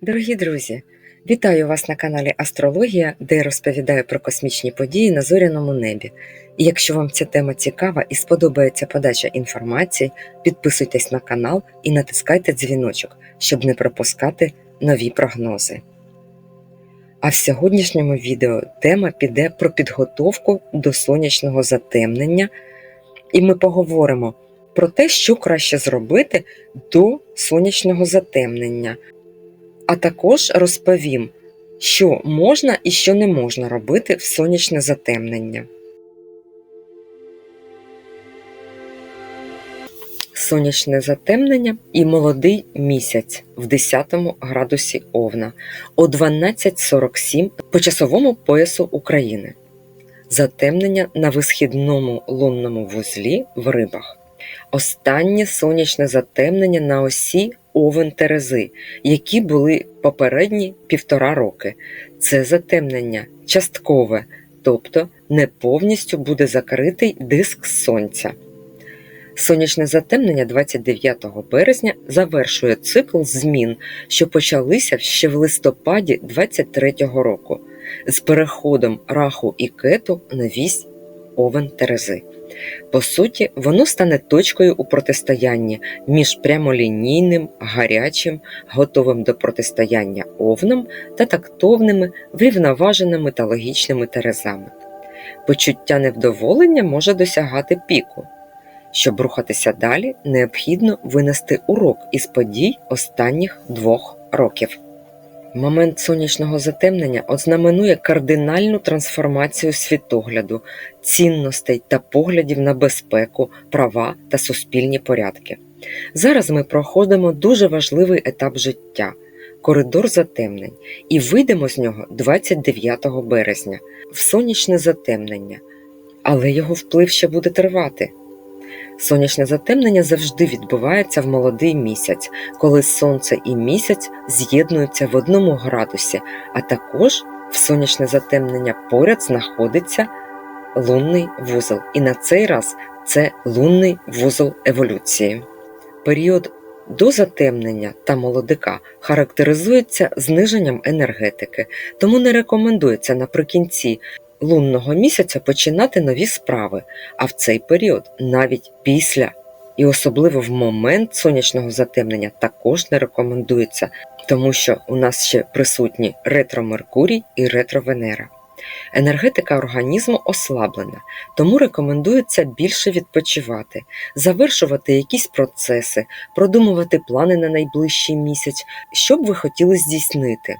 Дорогі друзі, вітаю вас на каналі Астрологія, де я розповідаю про космічні події на зоряному небі. І якщо вам ця тема цікава і сподобається подача інформації, підписуйтесь на канал і натискайте дзвіночок, щоб не пропускати нові прогнози. А в сьогоднішньому відео тема піде про підготовку до сонячного затемнення, і ми поговоримо про те, що краще зробити до сонячного затемнення а також розповім, що можна і що не можна робити в сонячне затемнення. Сонячне затемнення і молодий місяць в 10 градусі Овна о 12.47 по часовому поясу України. Затемнення на висхідному лунному вузлі в рибах. Останнє сонячне затемнення на осі Овен Терези, які були попередні півтора роки. Це затемнення часткове, тобто не повністю буде закритий диск сонця. Сонячне затемнення 29 березня завершує цикл змін, що почалися ще в листопаді 23 року, з переходом раху і кету на вісь Овен Терези. По суті, воно стане точкою у протистоянні між прямолінійним, гарячим, готовим до протистояння овном та тактовними, врівноваженими та логічними терезами. Почуття невдоволення може досягати піку. Щоб рухатися далі, необхідно винести урок із подій останніх двох років. Момент сонячного затемнення ознаменує кардинальну трансформацію світогляду, цінностей та поглядів на безпеку, права та суспільні порядки. Зараз ми проходимо дуже важливий етап життя коридор затемнень, і вийдемо з нього 29 березня в сонячне затемнення, але його вплив ще буде тривати. Сонячне затемнення завжди відбувається в молодий місяць, коли сонце і місяць з'єднуються в одному градусі, а також в сонячне затемнення поряд знаходиться лунний вузол. І на цей раз це лунний вузол еволюції. Період до затемнення та молодика характеризується зниженням енергетики, тому не рекомендується наприкінці лунного місяця починати нові справи, а в цей період навіть після і особливо в момент сонячного затемнення також не рекомендується, тому що у нас ще присутні ретро Меркурій і ретро Венера. Енергетика організму ослаблена, тому рекомендується більше відпочивати, завершувати якісь процеси, продумувати плани на найближчий місяць, що б ви хотіли здійснити.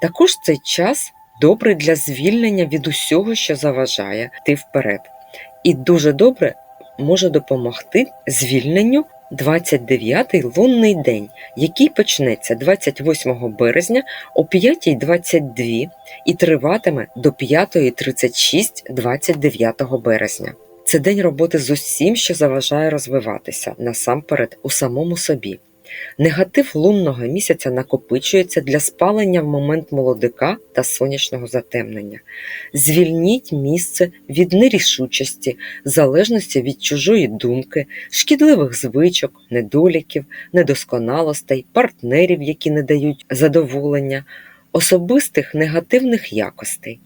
Також цей час добрий для звільнення від усього, що заважає йти вперед. І дуже добре може допомогти звільненню 29-й лунний день, який почнеться 28 березня о 5.22 і триватиме до 5.36 29 березня. Це день роботи з усім, що заважає розвиватися насамперед у самому собі. Негатив лунного місяця накопичується для спалення в момент молодика та сонячного затемнення. Звільніть місце від нерішучості, залежності від чужої думки, шкідливих звичок, недоліків, недосконалостей, партнерів, які не дають задоволення, особистих негативних якостей.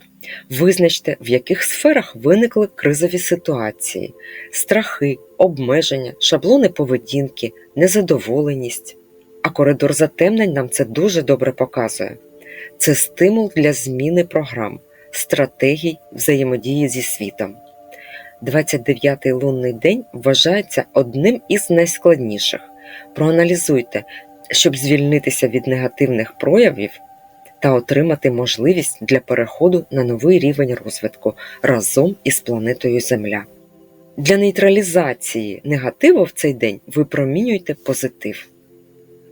Визначте, в яких сферах виникли кризові ситуації, страхи, обмеження, шаблони поведінки, незадоволеність. А коридор затемнень нам це дуже добре показує. Це стимул для зміни програм, стратегій взаємодії зі світом. 29-й лунний день вважається одним із найскладніших. Проаналізуйте, щоб звільнитися від негативних проявів та отримати можливість для переходу на новий рівень розвитку разом із планетою Земля. Для нейтралізації негативу в цей день випромінюйте позитив.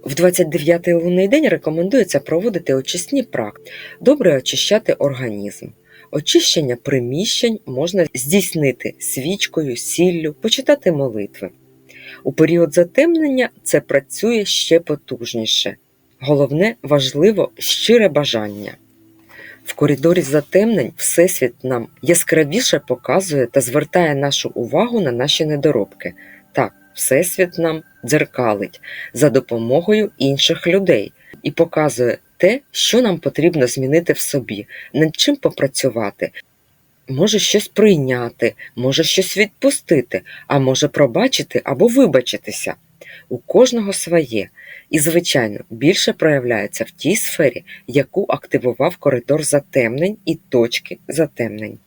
В 29-й лунний день рекомендується проводити очисні практики, добре очищати організм. Очищення приміщень можна здійснити свічкою, сіллю, почитати молитви. У період затемнення це працює ще потужніше. Головне, важливо щире бажання. В коридорі затемнень Всесвіт нам яскравіше показує та звертає нашу увагу на наші недоробки. Так, Всесвіт нам дзеркалить за допомогою інших людей і показує те, що нам потрібно змінити в собі, над чим попрацювати. Може щось прийняти, може щось відпустити, а може пробачити або вибачитися. У кожного своє, і, звичайно, більше проявляється в тій сфері, яку активував коридор затемнень і точки затемнень.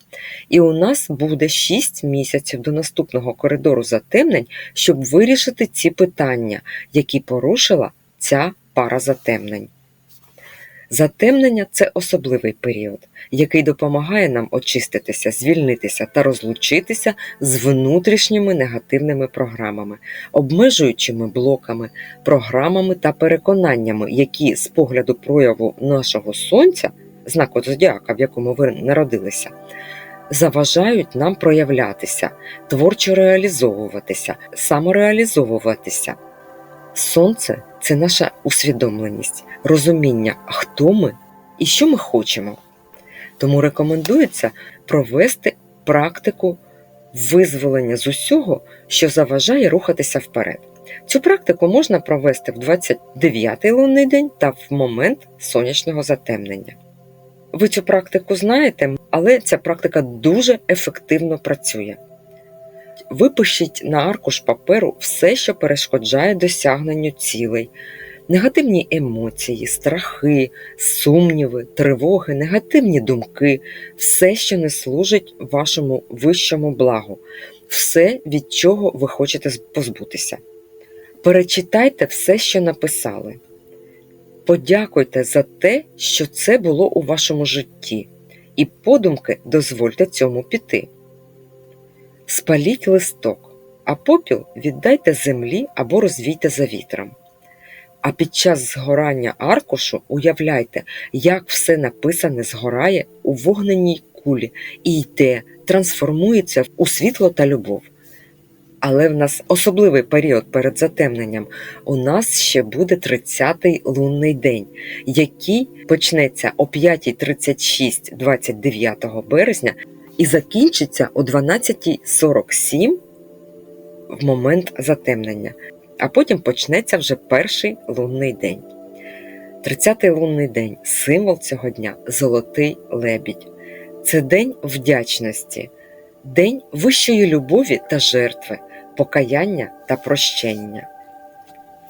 І у нас буде 6 місяців до наступного коридору затемнень, щоб вирішити ці питання, які порушила ця пара затемнень. Затемнення це особливий період, який допомагає нам очиститися, звільнитися та розлучитися з внутрішніми негативними програмами, обмежуючими блоками, програмами та переконаннями, які з погляду прояву нашого сонця, знаку зодіака, в якому ви народилися, заважають нам проявлятися, творчо реалізовуватися, самореалізовуватися. Сонце це наша усвідомленість, розуміння, хто ми і що ми хочемо. Тому рекомендується провести практику визволення з усього, що заважає рухатися вперед. Цю практику можна провести в 29-й лунний день та в момент сонячного затемнення. Ви цю практику знаєте, але ця практика дуже ефективно працює. Випишіть на аркуш паперу все, що перешкоджає досягненню цілей, негативні емоції, страхи, сумніви, тривоги, негативні думки, все, що не служить вашому вищому благу, все, від чого ви хочете позбутися. Перечитайте все, що написали. Подякуйте за те, що це було у вашому житті, і подумки дозвольте цьому піти. Спаліть листок, а попіл віддайте землі або розвійте за вітром. А під час згорання аркушу уявляйте, як все написане згорає у вогненій кулі і йде, трансформується у світло та любов. Але в нас особливий період перед затемненням. У нас ще буде 30-й лунний день, який почнеться о 5.36 29 березня і закінчиться о 12.47 в момент затемнення, а потім почнеться вже перший лунний день. 30-й лунний день символ цього дня золотий лебідь. Це день вдячності, день вищої любові та жертви, покаяння та прощення.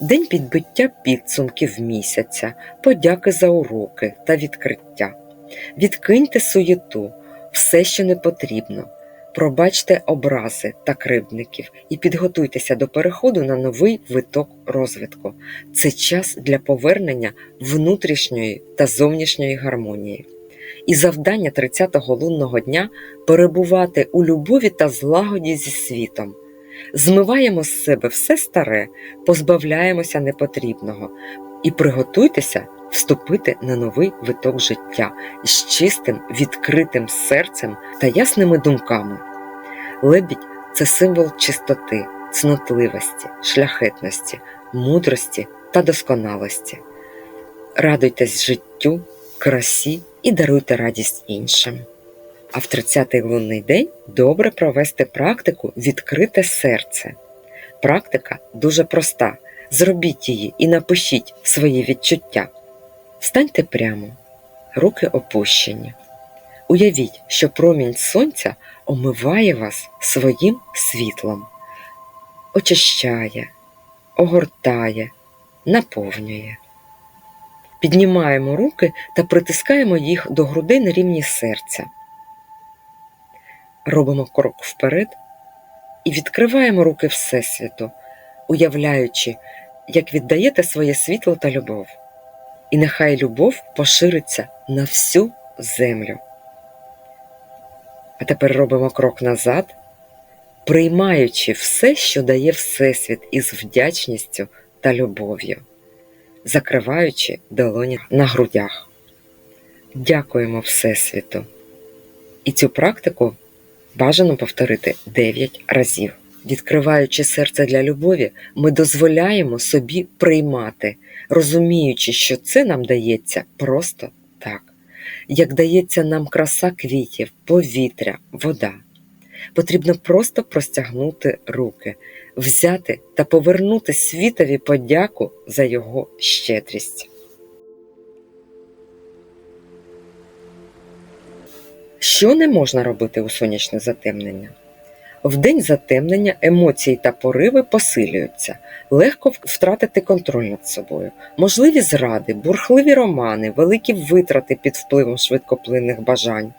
День підбиття підсумків місяця, подяки за уроки та відкриття. Відкиньте суєту, все, що не потрібно. Пробачте образи та кривдників і підготуйтеся до переходу на новий виток розвитку. Це час для повернення внутрішньої та зовнішньої гармонії. І завдання 30-го лунного дня перебувати у любові та злагоді зі світом. Змиваємо з себе все старе, позбавляємося непотрібного і приготуйтеся вступити на новий виток життя з чистим, відкритим серцем та ясними думками. Лебідь це символ чистоти, цнотливості, шляхетності, мудрості та досконалості. Радуйтесь життю, красі і даруйте радість іншим. А в 30-й лунний день добре провести практику відкрите серце. Практика дуже проста. Зробіть її і напишіть свої відчуття. Станьте прямо, руки опущені. Уявіть, що промінь сонця омиває вас своїм світлом, очищає, огортає, наповнює. Піднімаємо руки та притискаємо їх до грудей на рівні серця. Робимо крок вперед і відкриваємо руки Всесвіту, уявляючи, як віддаєте своє світло та любов і нехай любов пошириться на всю землю. А тепер робимо крок назад, приймаючи все, що дає Всесвіт із вдячністю та любов'ю, закриваючи долоні на грудях. Дякуємо Всесвіту. І цю практику бажано повторити 9 разів. Відкриваючи серце для любові, ми дозволяємо собі приймати, розуміючи, що це нам дається просто так, як дається нам краса квітів, повітря, вода. Потрібно просто простягнути руки, взяти та повернути світові подяку за його щедрість. Що не можна робити у сонячне затемнення? В день затемнення емоції та пориви посилюються, легко втратити контроль над собою, можливі зради, бурхливі романи, великі витрати під впливом швидкоплинних бажань.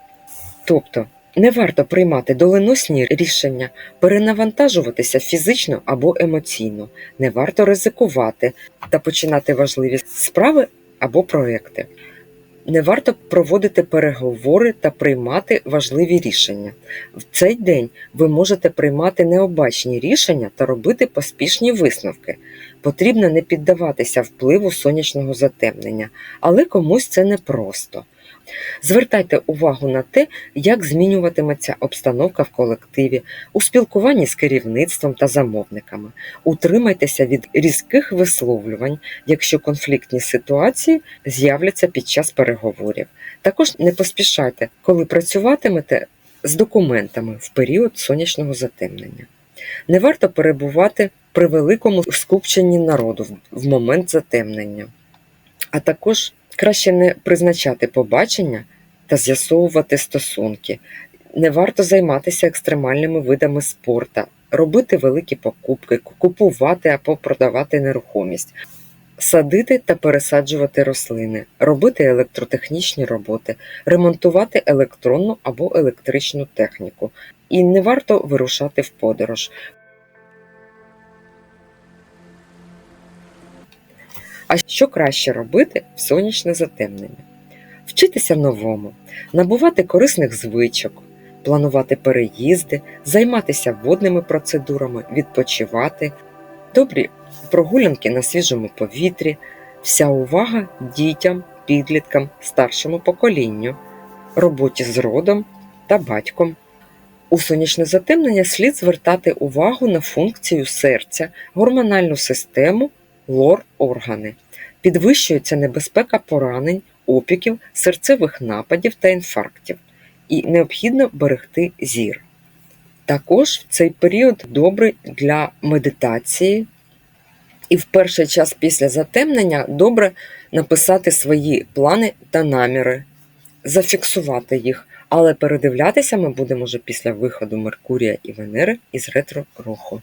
Тобто не варто приймати доленосні рішення, перенавантажуватися фізично або емоційно, не варто ризикувати та починати важливі справи або проекти. Не варто проводити переговори та приймати важливі рішення. В цей день ви можете приймати необачні рішення та робити поспішні висновки. Потрібно не піддаватися впливу сонячного затемнення, але комусь це непросто. Звертайте увагу на те, як змінюватиметься обстановка в колективі, у спілкуванні з керівництвом та замовниками. Утримайтеся від різких висловлювань, якщо конфліктні ситуації з'являться під час переговорів. Також не поспішайте, коли працюватимете з документами в період сонячного затемнення. Не варто перебувати при великому скупченні народу в момент затемнення, а також краще не призначати побачення та з'ясовувати стосунки. Не варто займатися екстремальними видами спорту, робити великі покупки, купувати або продавати нерухомість, садити та пересаджувати рослини, робити електротехнічні роботи, ремонтувати електронну або електричну техніку. І не варто вирушати в подорож. А що краще робити в сонячне затемнення? Вчитися новому, набувати корисних звичок, планувати переїзди, займатися водними процедурами, відпочивати, добрі прогулянки на свіжому повітрі, вся увага дітям, підліткам, старшому поколінню, роботі з родом та батьком. У сонячне затемнення слід звертати увагу на функцію серця, гормональну систему, лор органи. Підвищується небезпека поранень, опіків, серцевих нападів та інфарктів, і необхідно берегти зір. Також в цей період добрий для медитації, і в перший час після затемнення добре написати свої плани та наміри, зафіксувати їх, але передивлятися ми будемо вже після виходу Меркурія і Венери із ретро-руху.